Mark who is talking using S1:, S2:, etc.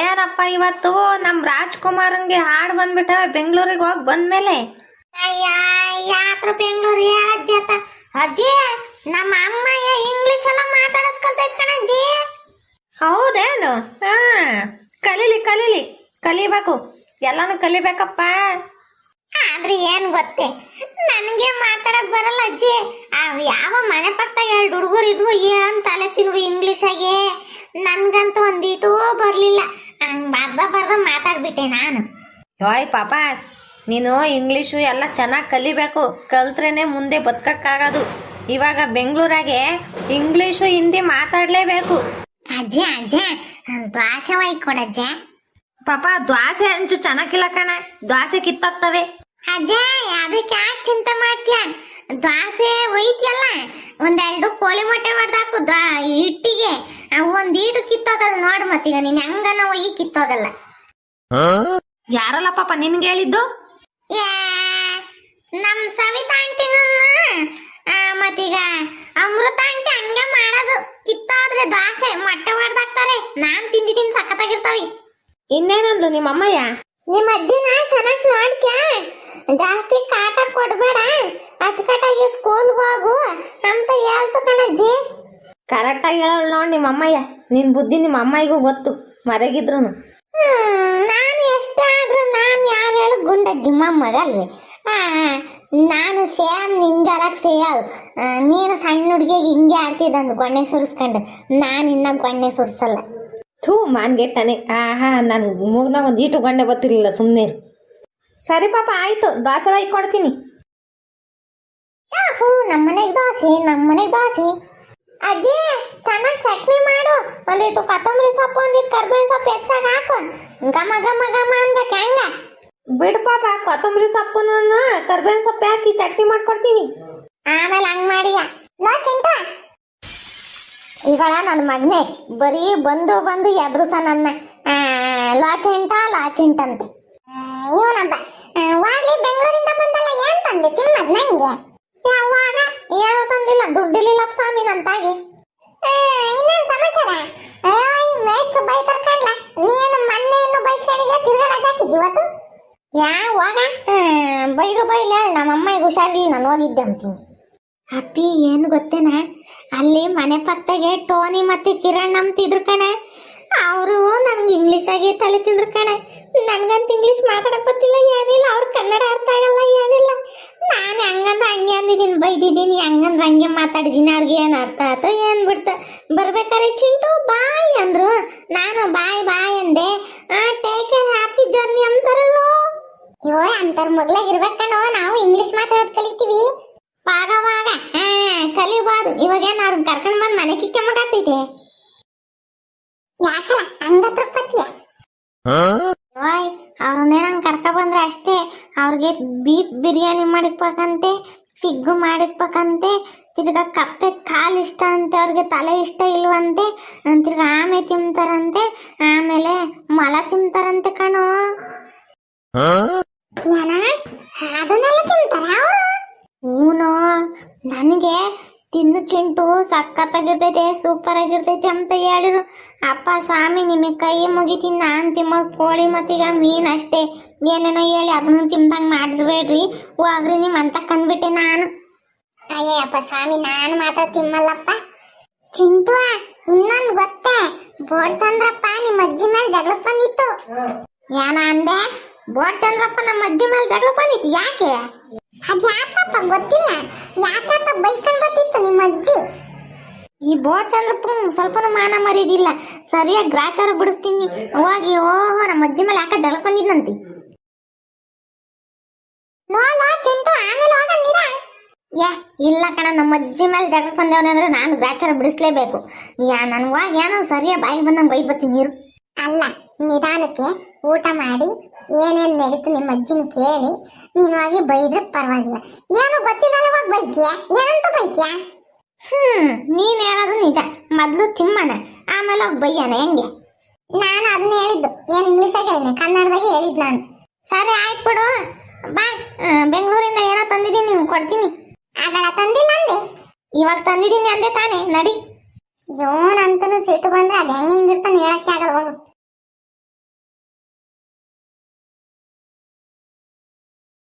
S1: ಏನಪ್ಪ ಇವತ್ತು? ನಮ್ ರಾಜ್ಕುಮಾರಂಗೆ ಹಾಡ್ ಬಂದ್ಬಿಟ್ಟವೆ ಬೆಂಗಳೂರಿಗೆ ಹೋಗಿ ಬಂದ್ಮೇಲೆ.
S2: ಅಯ್ಯ ಯಾತ್ರ ಬೆಂಗಳೂರು ಅಜ್ಜಿ ನಮ್ಮ ಅಮ್ಮ ಇಂಗ್ಲಿಷ್ ಎಲ್ಲ ಮಾತಾಡೋದ್ ಕಲ್ತೈತ್ ಕಣಜ್ಜಿ
S1: ಹೌದೇನು? ಹಾ ಕಲೀಲಿ ಕಲೀಲಿ ಕಲಿಬೇಕು. ಎಲ್ಲಾನು ಕಲಿಬೇಕಪ್ಪ.
S2: ಆದ್ರೆ ಏನ್ ಗೊತ್ತೇ? ನನಗೆ ಮಾತಾಡಕ್ ಬರಲ್ಲ ಅಜ್ಜಿ. ಅವ್ ಯಾವ ಮನೆ ಪಕ್ಕದಾಗ ಎರಡು ಹುಡುಗರು ಇದ್ವು ಏನ್ ತಲೆ ತಿನ್ವು ಆಗಿ? ನನ್ಗಂತೂ ಒಂದೀಟೂ ಬರ್ಲಿಲ್ಲ. ಹಂಗ್ ಬರ್ದ ಬರ್ದ ಮಾತಾಡ್ಬಿಟ್ಟೆ ನಾನು.
S1: ಯೋಯ್ ಪಾಪ ನೀನು ಇಂಗ್ಲೀಷು ಎಲ್ಲ ಚೆನ್ನಾಗಿ ಕಲಿಬೇಕು ಕಲ್ತ್ರೇನೆ ಮುಂದೆ ಬದುಕಕ್ಕಾಗೋದು. ಇವಾಗ ಬೆಂಗಳೂರಾಗೆ ಇಂಗ್ಲೀಷು ಹಿಂದಿ ಮಾತಾಡಲೇಬೇಕು.
S2: ಅಜ್ಜೆ ಅಜ್ಜ ದ್ವಾಸೆ ಕೊಡಜ್ಜ
S1: ಪಾಪ ದ್ವಾಸೆ ಅಂಚು ಚೆನ್ನಾಗಿಲ್ಲ ಕಣ ದ್ವಾಸೆ ಕಿತ್ತೋಗ್ತವೆ.
S2: ಅಜ್ಜ ಅದಕ್ಕೆ ಯಾಕೆ ಚಿಂತೆ ಮಾಡ್ತೀಯ? ದ್ವಾಸೆ ಒಯ್ತಿಯಲ್ಲ? ಒಂದೆರಡು ಕೋಳಿ ಮೊಟ್ಟೆ ಹೊಡೆದಾಕು ದ್ವಾ ಹಿಟ್ಟಿಗೆ. ಒಂದು ಈಟು ಕಿತ್ತೋಗಲ್ಲ ನೋಡು ಮತ್ತೀಗ ನೀನ್ ಹೆಂಗನ ಒಯ್ಯಿ ಕಿತ್ತೋಗಲ್ಲ.
S1: ಯಾರಲ್ಲ ಪಾಪ ನಿನ್ಗೆ ಹೇಳಿದ್ದು?
S2: ಏ ನಮ್ ಸವಿತಾ ಆಂಟಿನ ಮತ್ತೀಗ ಅಮೃತ ಆಂಟಿ ಹಂಗೆ ಮಾಡೋದು. ಕಿತ್ತೋದ್ರೆ ದ್ವಾಸೆ ಮೊಟ್ಟೆ ಹೊಡೆದಾಕ್ತಾರೆ ನಾನ್ ತಿಂದಿದ್ದೀನಿ ಸಖತ್ತಾಗಿರ್ತಾವಿ.
S1: ಇನ್ನೇನಂದ್ಲು ನಿಮ್ಮ ಅಮ್ಮಯ್ಯ
S2: ನಿಮ್ಮ ಅಜ್ಜಿನ ಚೆನ್ನಾಗಿ ನೋಡ್ಕ್ಯಾ ಜಾಸ್ತಿ ಕಾಟ ಕೊಡ್ಬೇಡ. ಅಚ್ಚುಕಟ್ಟಾಗಿ ಸ್ಕೂಲ್ಗೆ ಹೋಗು. ಅಂತ ಹೇಳ್ತು ಕಣಜ್ಜಿ.
S1: ಕರೆಕ್ಟಾಗಿ ಹೇಳೋಳು ನೋಡಿ ನಿಮ್ಮ ಅಮ್ಮಯ್ಯ ನಿನ್ ಬುದ್ಧಿ ನಿಮ್ಮ ಅಮ್ಮಯ್ಯಗೂ ಗೊತ್ತು ಮರೆಗಿದ್ರು
S2: ನಾನು ಎಷ್ಟೇ ಆದ್ರೂ ನಾನು ಯಾರು ಹೇಳು ಗುಂಡಜ್ಜಿ ಮೊಮ್ಮಗಲ್ರಿ ಆ, ನಾನು ಸೇಮ್ ನಿಂಜಲಕ್ ಸೇಯಲ್ ನೀನು ಸಣ್ಣ ಹುಡುಗಿಗೆ ಹಿಂಗೆ ಆಡ್ತಿದ್ದಂದು ಗೊಣ್ಣೆ ಸುರಿಸ್ಕೊಂಡು. ನಾನು ಇನ್ನ ಗೊಣ್ಣೆ ಸುರಿಸಲ್ಲ.
S1: ಥೂ ಮಾನ್ಗೆಟ್ಟನೆ. ಆಹಾ ನನ್ನ ಮೂಗ್ನಾಗ ಒಂದು ಈಟು ಗಂಡೆ ಗೊತ್ತಿರಲಿಲ್ಲ ಸುಮ್ಮನೆ ಸರಿ ಪಾಪ ಆಯ್ತು. ದೋಸೆ ಒಯ್ದು ಕೊಡ್ತೀನಿ.
S2: ಯಾಹೂ ನಮ್ಮನೆಗೆ ದೋಸೆ ನಮ್ಮನೆಗೆ ದೋಸೆ ಅಜ್ಜಿ ಚೆನ್ನಾಗಿ ಚಟ್ನಿ ಮಾಡು. ಒಂದಿಟ್ಟು ಕೊತ್ತಂಬರಿ ಸೊಪ್ಪು ಒಂದಿಟ್ಟು ಕರ್ಬೇವಿನ ಸೊಪ್ಪು ಹೆಚ್ಚಾಗಿ ಹಾಕು. ಘಮ ಘಮ ಘಮ ಅನ್ಬೇಕು ಹೆಂಗ?
S1: ಬಿಡು ಪಾಪ ಕೊತ್ತಂಬರಿ ಸೊಪ್ಪು ಕರ್ಬೇವಿನ ಸೊಪ್ಪು ಹಾಕಿ ಚಟ್ನಿ ಮಾಡ್ಕೊಡ್ತೀನಿ.
S2: ಆಮೇಲೆ ಹಂಗೆ ಮಾಡಿಯ. ಲೋ ಚಿಂಟ. ಇಗಳ ನನ್ನ ಮಗನೇ ಬರೀ ಬಂದು ಬಂದು ಎದುರುಸ ನನ್ನ ಆ, ಲಾಚೆಂಟ್ ಚಿಂಟ ಇವನಪ್ಪ ವಾಗ್ಲಿ ಬೆಂಗಳೂರಿಂದ ಬಂದಲ್ಲ ಏನ್ ತಂದೆ ತಿನ್ನದ್ ನಂಗೆ? ಯಾವಾಗ? ಏನು ತಂದಿಲ್ಲ? ದುಡ್ಡಿಲಿಲ್ಲ ಸ್ವಾಮಿ ನಂತಾಗಿ. ಇನ್ನೇನ್ ಸಮಾಚಾರ? ಮೇಷ್ಟ್ರು ಬೈತಾರ ಕಣ್ಲ ನೀನು ಮೊನ್ನೆ ಇನ್ನು ಬೈಸ್ಕೊಂಡಿದ್ಯಾ? ತಿರ್ಗಾ ರಜಾ ಹಾಕಿದ್ದಿ ಇವತ್ತು? ಯಾವಾಗ? ಬೈದ್ರು ಬೈಲ ನಮ್ಮ ಅಮ್ಮಗೆ ಹುಷಾರಿಲ್ಲ ನಾನು ಹೋಗಿದ್ದೆ ಅಂತೀನಿ. ಅಪ್ಪಿ ಏನು ಗೊತ್ತೇನ? ಅಲ್ಲಿ ಮನೆ ಪಕ್ಕಗೆ ಟೋನಿ ಮತ್ತೆ ಕಿರಣ್ ಅಂತಿದ್ರು ಕಣೆ. ಅವರು ನನ್ಗೆ ಇಂಗ್ಲಿಷ್ ಆಗಿ ತಲೆ ತಿಂದ್ರು ಕಣೆ. ನನ್ಗಂತ ಇಂಗ್ಲಿಷ್ ಮಾತಾಡಕ್ ಗೊತ್ತಿಲ್ಲ, ಏನಿಲ್ಲ. ಅವ್ರ ಕನ್ನಡ ಅರ್ಥ ಆಗಲ್ಲ, ಏನಿಲ್ಲ. ನಾನು ಹಂಗಂದ್ರೆ ಹಂಗೆ ಅಂದಿದ್ದೀನಿ, ಬೈದಿದ್ದೀನಿ, ಹಂಗಂದ್ರೆ ಹಂಗೆ ಮಾತಾಡಿದ್ದೀನಿ. ಅವ್ರಿಗೆ ಏನು ಅರ್ಥ ಆಯ್ತು ಏನು ಬಿಡ್ತು. ಬರ್ಬೇಕಾರೆ ಚಿಂಟು, ಬಾಯ್ ಅಂದ್ರು. ನಾನು ಬಾಯ್ ಬಾಯ್ ಅಂದೆ. ಟೇಕ್ ಕೇರ್ ಹ್ಯಾಪಿ ಜರ್ನಿ ಅಂತಾರಲ್ಲೋ. ಅಯ್ಯೋ ಅಂತರ್ ಮೊದ್ಲಾಗಿರ್ಬೇಕಣ್ಣೋ ನಾವು ಇಂಗ್ಲಿಷ್ ಮಾತಾಡೋದು ಕಲಿತೀವಿ. ಪಾಗವಾಗ ಹಾ ಕಲಿಬಾರ್ದು ಇವಾಗೇನು ಅವ್ರನ್ನ ಕರ್ಕೊಂಡ್ ಬಂದ್ ಮನೆ ಕಿಕ್ಕ ಮಗಾತೈತೆ ಯಾಕಲ್ಲ? ಹಂಗತ್ರ ಪತಿಯ ಓಯ್ ಅವ್ರನ್ನೇನಂಗ್ ಕರ್ಕ ಬಂದ್ರೆ ಅಷ್ಟೇ. ಅವ್ರಿಗೆ ಬೀಫ್ ಬಿರಿಯಾನಿ ಮಾಡಿಕ್ಬೇಕಂತೆ ಪಿಗ್ಗು ಮಾಡಿಕ್ಬೇಕಂತೆ ತಿರ್ಗಾ ಕಪ್ಪೆ ಕಾಲು ಇಷ್ಟ ಅಂತೆ ಅವ್ರಿಗೆ ತಲೆ ಇಷ್ಟ ಇಲ್ವಂತೆ ತಿರ್ಗಾ ಆಮೆ ತಿಂತಾರಂತೆ ಆಮೇಲೆ ಮೊಲ ತಿಂತಾರಂತೆ ಕಣೋ. ಏನ? ಅದನ್ನೆಲ್ಲ ತಿಂತಾರ ಅವರು? ಹೂನೋ ನನಗೆ ತಿನ್ನು ಚಿಂಟು ಸಕ್ಕತ್ತಾಗಿರ್ತೈತೆ ಸೂಪರ್ ಆಗಿರ್ತೈತೆ ಅಂತ ಹೇಳಿದ್ರು. ಅಪ್ಪ ಸ್ವಾಮಿ ನಿಮಗೆ ಕೈ ಮುಗಿತೀನಿ ನಾನು ತಿನ್ನೋದು ಕೋಳಿ ಮತ್ತೀಗ ಮೀನು ಅಷ್ಟೇ. ಏನೇನೋ ಹೇಳಿ ಅದನ್ನು ತಿಂದಂಗೆ ಮಾಡಿರ್ಬೇಡ್ರಿ. ಹೋಗ್ರಿ ನಿಮ್ಮ ಅಂತ ಕಂದ್ಬಿಟ್ಟೆ ನಾನು. ಅಯ್ಯಪ್ಪ ಸ್ವಾಮಿ ನಾನು ಮಾತ್ರ ತಿನ್ನಲ್ಲಪ್ಪ ಚಿಂಟು ಇನ್ನೊಂದು ಗೊತ್ತೇ ಬೋರ್ ಚಂದ್ರಪ್ಪ ನಿಮ್ಮ ಅಜ್ಜಿ ಮೇಲೆ ಜಗಳಕ್ಕೆ ಬಂದಿತ್ತು. ಏನ ಅಂದೆ? ಬೋರ್ ಚಂದ್ರಪ್ಪ ನಮ್ಮ ಅಜ್ಜಿ ಮೇಲೆ ಜಗಳಕ್ಕೆ ಬಂದಿತ್ತು ಯಾಕೆ? ಅದ್ ಯಾಕಪ್ಪ ಗೊತ್ತಿಲ್ಲ? ಯಾಕಪ್ಪ ಬೈಕೊಂಡ್ ಬರ್ತಿತ್ತು ನಿಮ್ಮ ಅಜ್ಜಿ? ಈ ಬೋರ್ ಚಂದ್ರಪ್ಪ ಸ್ವಲ್ಪನೂ ಮಾನ ಮರಿದಿಲ್ಲ ಸರಿಯಾಗಿ ಗ್ರಾಚಾರ ಬಿಡಿಸ್ತೀನಿ. ಹೋಗಿ ಓಹೋ ನಮ್ಮ ಅಜ್ಜಿ ಮೇಲೆ ಯಾಕ ಜಳ್ಕೊಂಡಿದ್ನಂತಿ ಯಾ ಇಲ್ಲ ಕಣ, ನಮ್ಮ ಅಜ್ಜಿ ಮೇಲೆ ಜಗಳ ಬಂದವನೇ ಅಂದ್ರೆ ನಾನು ಗ್ರಾಚಾರ ಬಿಡಿಸ್ಲೇಬೇಕು. ಯಾ ಏನೋ ಸರಿಯಾಗಿ ಬಾಯಿಗೆ ಬಂದಂಗೆ ಬೈದ್ ಬರ್ತೀನಿ ಅಲ್ಲ, ನಿಧಾನಕ್ಕೆ. ಊಟ ಮಾಡಿ ಏನೇನು ನಡೀತು ನಿಮ್ಮ ಅಜ್ಜಿನ ಕೇಳಿ ನೀನು ಹಾಗೆ ಬೈದ್ರೆ ಪರವಾಗಿಲ್ಲ. ಏನು ಗೊತ್ತಿಲ್ಲ ಹೋಗಿ ಬೈತೀಯ? ಏನಂತ ಬೈತೀಯ? ಹ್ಮ್ ನೀನ್ ಹೇಳೋದು ನಿಜ. ಮೊದ್ಲು ತಿಮ್ಮನ ಆಮೇಲೆ ಹೋಗಿ ಬೈಯನ ಹೆಂಗೆ? ನಾನು ಅದನ್ನ ಹೇಳಿದ್ದು. ಏನ್ ಆಗಿ ಹೇಳಿದ್ನೆ? ಕನ್ನಡದಾಗೆ ಹೇಳಿದ್ ನಾನು. ಸರಿ ಆಯ್ತು ಬಿಡು. ಬಾಯ್. ಬೆಂಗಳೂರಿಂದ ಏನೋ ತಂದಿದ್ದೀನಿ ನಿಮ್ಗೆ ಕೊಡ್ತೀನಿ. ಆಗಲ್ಲ ತಂದಿಲ್ಲ ಅಂದೆ. ಇವಾಗ ತಂದಿದ್ದೀನಿ ಅಂದೆ ತಾನೇ ನಡಿ. ಇವನಂತನೂ ಸಿಟ್ಟು ಬಂದ್ರೆ ಅದು ಹೆಂಗೆ ಹೆಂಗಿರ್ತಾನೆ ಹೇಳಕ್ಕೆ ಆಗಲ್ಲ ಹೋಗು.